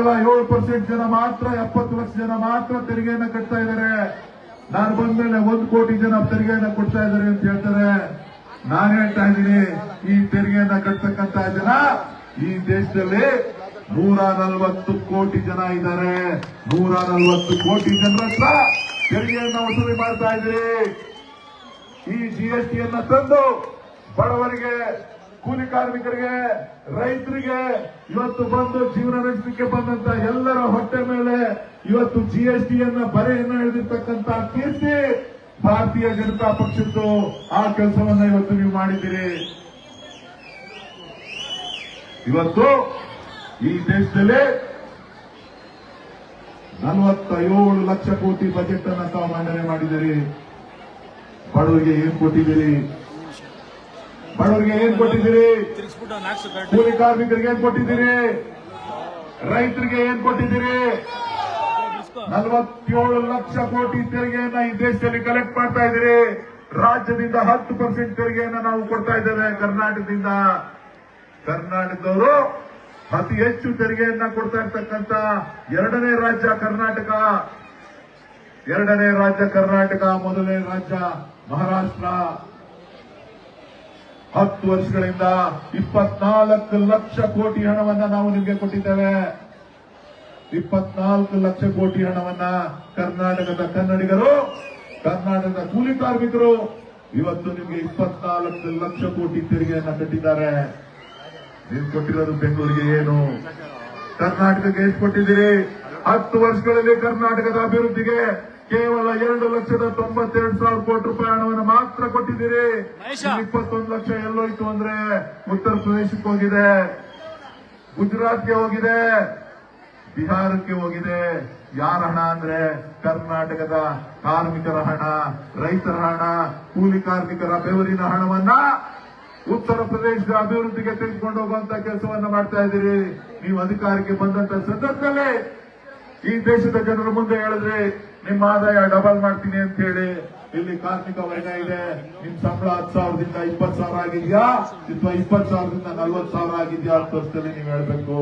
ಏಳು ಪರ್ಸೆಂಟ್ ಜನ ಮಾತ್ರ, ಎಪ್ಪತ್ತು ಲಕ್ಷ ಜನ ಮಾತ್ರ ತೆರಿಗೆಯನ್ನ ಕಟ್ತಾ ಇದ್ದಾರೆ. ನಾನು ಬಂದ್ಮೇಲೆ ಒಂದು ಕೋಟಿ ಜನ ತೆರಿಗೆಯನ್ನ ಕೊಡ್ತಾ ಇದ್ದಾರೆ ಅಂತ ಹೇಳ್ತಾರೆ. ನಾನು ಹೇಳ್ತಾ ಇದ್ದೀನಿ, ಈ ತೆರಿಗೆಯನ್ನ ಕಟ್ತಕ್ಕಂತ ಜನ ಈ ದೇಶದಲ್ಲಿ ನೂರ ನಲವತ್ತು ಕೋಟಿ ಜನ ಇದ್ದಾರೆ. ನೂರ ನಲವತ್ತು ಕೋಟಿ ಜನರ ತೆರಿಗೆಯನ್ನ ವಸೂಲಿ ಮಾಡ್ತಾ ಇದ್ದೀರಿ. ಈ ಜಿಎಸ್ಟಿಯನ್ನ ತಂದು ಬಡವರಿಗೆ ಕೂಲಿ ಕಾರ್ಮಿಕರಿಗೆ, ರೈತರಿಗೆ ಇವತ್ತು ಬಂದು ಜೀವನ ನಡೆಸಲಿಕ್ಕೆ ಬಂದಂತ ಎಲ್ಲರ ಹೊಟ್ಟೆ ಮೇಲೆ ಇವತ್ತು ಜಿಎಸ್ಟಿಯನ್ನ ಬರೆಯನ್ನ ಹಿಡಿದಿರ್ತಕ್ಕಂತ ಕೀರ್ತಿ ಭಾರತೀಯ ಜನತಾ ಪಕ್ಷದ್ದು ಆ ಕೆಲಸವನ್ನ ಇವತ್ತು ನೀವು ಮಾಡಿದ್ದೀರಿ. ಇವತ್ತು ಈ ದೇಶದಲ್ಲಿ ನಲವತ್ತೇಳು ಲಕ್ಷ ಕೋಟಿ ಬಜೆಟ್ ಅನ್ನ ತಾವು ಮಂಡನೆ ಮಾಡಿದ್ದೀರಿ. ಬಡವರಿಗೆ ಏನ್ ಕೊಟ್ಟಿದ್ದೀರಿ? ಬಡವರಿಗೆ ಏನ್ ಕೊಟ್ಟಿದ್ದೀರಿ? ಕೂಲಿ ಕಾರ್ಮಿಕರಿಗೆ ಏನ್ ಕೊಟ್ಟಿದ್ದೀರಿ? ರೈತರಿಗೆ ಏನ್ ಕೊಟ್ಟಿದ್ದೀರಿ? ನಲವತ್ತೇಳು ಲಕ್ಷ ಕೋಟಿ ತೆರಿಗೆಯನ್ನ ಈ ದೇಶದಲ್ಲಿ ಕಲೆಕ್ಟ್ ಮಾಡ್ತಾ ಇದ್ದೀರಿ. ರಾಜ್ಯದಿಂದ ಹತ್ತು ಪರ್ಸೆಂಟ್ ತೆರಿಗೆಯನ್ನ ನಾವು ಕೊಡ್ತಾ ಇದ್ದೇವೆ ಕರ್ನಾಟಕದಿಂದ. ಕರ್ನಾಟಕದವರು ಅತಿ ಹೆಚ್ಚು ತೆರಿಗೆಯನ್ನ ಕೊಡ್ತಾ ಇರ್ತಕ್ಕಂತ ಎರಡನೇ ರಾಜ್ಯ ಕರ್ನಾಟಕ. ಎರಡನೇ ರಾಜ್ಯ ಕರ್ನಾಟಕ ಮೊದಲನೇ ರಾಜ್ಯ ಮಹಾರಾಷ್ಟ್ರ. ಹತ್ತು ವರ್ಷಗಳಿಂದ ಇಪ್ಪತ್ನಾಲ್ಕು ಲಕ್ಷ ಕೋಟಿ ಹಣವನ್ನ ನಾವು ನಿಮಗೆ ಕೊಟ್ಟಿದ್ದೇವೆ. ಇಪ್ಪತ್ನಾಲ್ಕು ಲಕ್ಷ ಕೋಟಿ ಹಣವನ್ನ ಕರ್ನಾಟಕದ ಕನ್ನಡಿಗರು, ಕರ್ನಾಟಕದ ಕೂಲಿ ಕಾರ್ಮಿಕರು ಇವತ್ತು ನಿಮಗೆ ಇಪ್ಪತ್ನಾಲ್ಕು ಲಕ್ಷ ಕೋಟಿ ತೆರಿಗೆಯನ್ನ ಕಟ್ಟಿದ್ದಾರೆ. ನೀವು ಕೊಟ್ಟಿರೋದು ಬೆಂಗಳೂರಿಗೆ ಏನು? ಕರ್ನಾಟಕಕ್ಕೆ ಎಷ್ಟು ಕೊಟ್ಟಿದ್ದೀರಿ? ಹತ್ತು ವರ್ಷಗಳಲ್ಲಿ ಕರ್ನಾಟಕದ ಅಭಿವೃದ್ಧಿಗೆ ಕೇವಲ ಎರಡು ಲಕ್ಷದ ತೊಂಬತ್ತೆರಡು ಸಾವಿರ ಕೋಟಿ ರೂಪಾಯಿ ಹಣವನ್ನು ಮಾತ್ರ ಕೊಟ್ಟಿದ್ದೀರಿ. ಇಪ್ಪತ್ತೊಂದು ಲಕ್ಷ ಎಲ್ಲೋಯ್ತು ಅಂದ್ರೆ ಉತ್ತರ ಪ್ರದೇಶಕ್ಕೆ ಹೋಗಿದೆ ಗುಜರಾತ್ಗೆ ಹೋಗಿದೆ ಬಿಹಾರಕ್ಕೆ ಹೋಗಿದೆ. ಯಾರ ಹಣ ಅಂದ್ರೆ ಕರ್ನಾಟಕದ ಕಾರ್ಮಿಕರ ಹಣ ರೈತರ ಹಣ ಕೂಲಿ ಕಾರ್ಮಿಕರ ಬೆವರಿನ ಹಣವನ್ನ ಉತ್ತರ ಪ್ರದೇಶದ ಅಭಿವೃದ್ಧಿಗೆ ತೆಗೆದುಕೊಂಡು ಹೋಗುವಂತ ಕೆಲಸವನ್ನ ಮಾಡ್ತಾ ಇದ್ದೀರಿ. ನೀವು ಅಧಿಕಾರಕ್ಕೆ ಬಂದಂತ ಸಂದರ್ಭದಲ್ಲಿ ಈ ದೇಶದ ಜನರ ಮುಂದೆ ಹೇಳಿದ್ರೆ ನಿಮ್ಮ ಆದಾಯ ಡಬಲ್ ಮಾಡ್ತೀನಿ ಅಂತ ಹೇಳಿ ಇಲ್ಲಿ ಕಾರ್ಮಿಕ ವರ್ಗ ಇದೆ. ನಿಮ್ ಸಂಬಳ ಹತ್ತು ಸಾವಿರದಿಂದ ಇಪ್ಪತ್ ಸಾವಿರ ಆಗಿದ್ಯಾ? ಅಥವಾ ಇಪ್ಪತ್ ಸಾವಿರದಿಂದ ನಲ್ವತ್ ಸಾವಿರ ಆಗಿದ್ಯಾ ಅಂತ ವರ್ಷದಲ್ಲಿ ನೀವು ಹೇಳ್ಬೇಕು.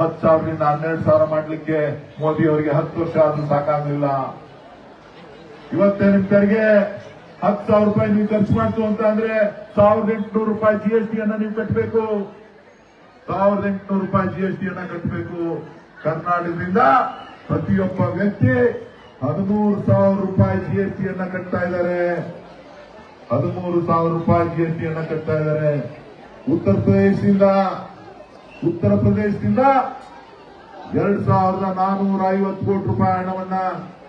ಹತ್ತು ಸಾವಿರದಿಂದ ಹನ್ನೆರಡು ಸಾವಿರ ಮಾಡ್ಲಿಕ್ಕೆ ಮೋದಿ ಅವರಿಗೆ ಹತ್ತು ವರ್ಷ ಆದ್ರೂ ಸಾಕಾಗ್ಲಿಲ್ಲ. ಇವತ್ತೇ ನಿಮ್ ತೆರಿಗೆ ಹತ್ತು ಸಾವಿರ ರೂಪಾಯಿ ನೀವು ಖರ್ಚು ಮಾಡ್ತು ಅಂತ ಅಂದ್ರೆ ಸಾವಿರದ ಎಂಟುನೂರು ರೂಪಾಯಿ ಜಿಎಸ್ಟಿ ಅನ್ನ ನೀವು ಕಟ್ಟಬೇಕು ಸಾವಿರದ ಎಂಟುನೂರು ರೂಪಾಯಿ ಜಿಎಸ್ಟಿ ಅನ್ನ ಕಟ್ಟಬೇಕು ಕರ್ನಾಟಕದಿಂದ ಪ್ರತಿಯೊಬ್ಬ ವ್ಯಕ್ತಿ ಹದಿಮೂರು ಸಾವಿರ ರೂಪಾಯಿ ಜಿಎಸ್ಟಿ ಅನ್ನ ಕಟ್ತಾ ಇದ್ದಾರೆ. ಹದಿಮೂರು ಸಾವಿರ ರೂಪಾಯಿ ಜಿಎಸ್ಟಿ ಅನ್ನ ಕಟ್ತಾ ಇದ್ದಾರೆ. ಉತ್ತರ ಪ್ರದೇಶದಿಂದ ಉತ್ತರ ಪ್ರದೇಶದಿಂದ ಎರಡ್ ಸಾವಿರದ ನಾನೂರ ಐವತ್ತು ಕೋಟಿ ರೂಪಾಯಿ ಹಣವನ್ನ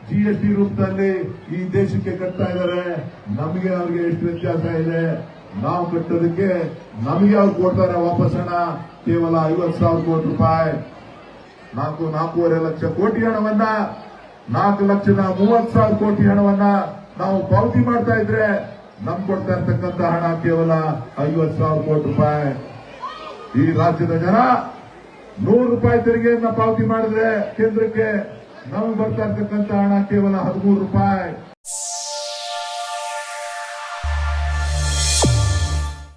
ಜಿಎಸ್ಟಿ ರೂಪದಲ್ಲಿ ಈ ದೇಶಕ್ಕೆ ಕಟ್ತಾ ಇದ್ದಾರೆ. ನಮಗೆ ಅವ್ರಿಗೆ ಎಷ್ಟು ವ್ಯತ್ಯಾಸ ಇದೆ? ನಾವು ಕಟ್ಟೋದಕ್ಕೆ ನಮಗೆ ಅವ್ರು ಕೊಡ್ತಾರೆ ವಾಪಸ್ ಹಣ. ಕೇವಲ ಐವತ್ತು ಸಾವಿರ ಕೋಟಿ ರೂಪಾಯಿ. ನಾಲ್ಕು ನಾಲ್ಕೂವರೆ ಲಕ್ಷ ಕೋಟಿ ಹಣವನ್ನ, ನಾಲ್ಕು ಲಕ್ಷದ ಮೂವತ್ತು ಸಾವಿರ ಕೋಟಿ ಹಣವನ್ನ ನಾವು ಪಾವತಿ ಮಾಡ್ತಾ ಇದ್ರೆ ನಮ್ ಕೊಡ್ತಾ ಇರ್ತಕ್ಕಂಥ ಹಣ ಕೇವಲ ಐವತ್ತು ಸಾವಿರ ಕೋಟಿ ರೂಪಾಯಿ. ಈ ರಾಜ್ಯದ ಜನ ನೂರು ರೂಪಾಯಿ ತೆರಿಗೆಯನ್ನ ಪಾವತಿ ಮಾಡಿದ್ರೆ ಕೇಂದ್ರಕ್ಕೆ ನಮಗೆ ಬರ್ತಾ ಇರ್ತಕ್ಕಂಥ ಹಣ ಕೇವಲ ಹದಿಮೂರು ರೂಪಾಯಿ.